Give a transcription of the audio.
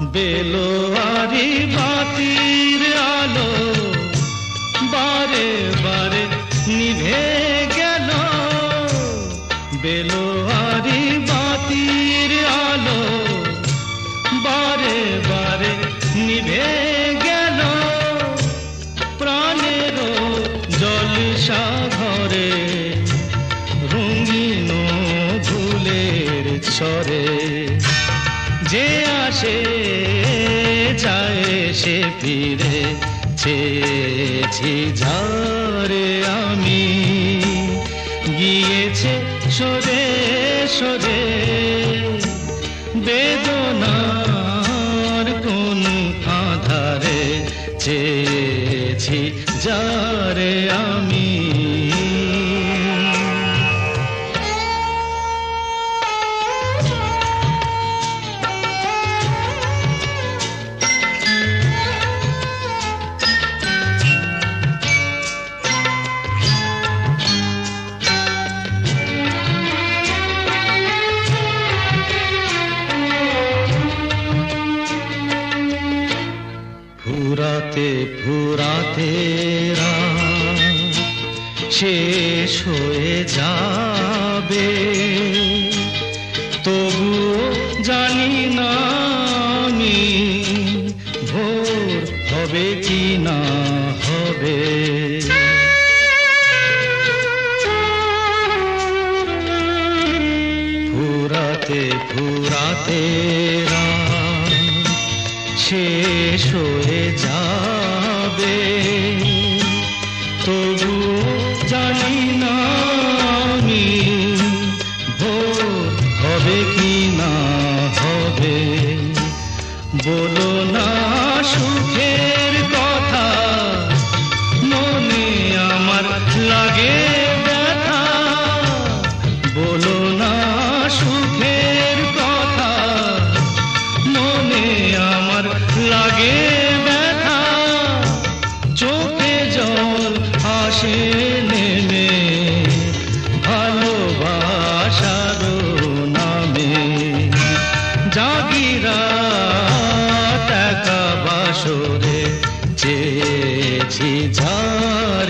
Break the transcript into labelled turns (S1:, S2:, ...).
S1: বেলোয়ারি বাতির আলো বারে বারে নিভে গেল। বেলোয়ারি বাতির আলো বারে বারে নিভে গেল। প্রাণের জলসা ঘরে, রঙিন ফুলের ছরে। যে আসে যায় সে ফিরে। চেয়েছি ঝরে আমি। গিয়েছে সরে সরে বেদনার কোন আধারে চেয়েছি যারে আমি। রাত শেষ হয়ে যাবে। তবুও জানি না আমি ভোর হবে কি না হবে। ফুরাতে ফুরাতে রাত শেষ হয়ে যাবে তবু জানি না আমি ভোর হবে কি না হবে। বলো না সুখের কথা, মনে আমার লাগে ব্যথা। বলো না সুখের আমার লাগে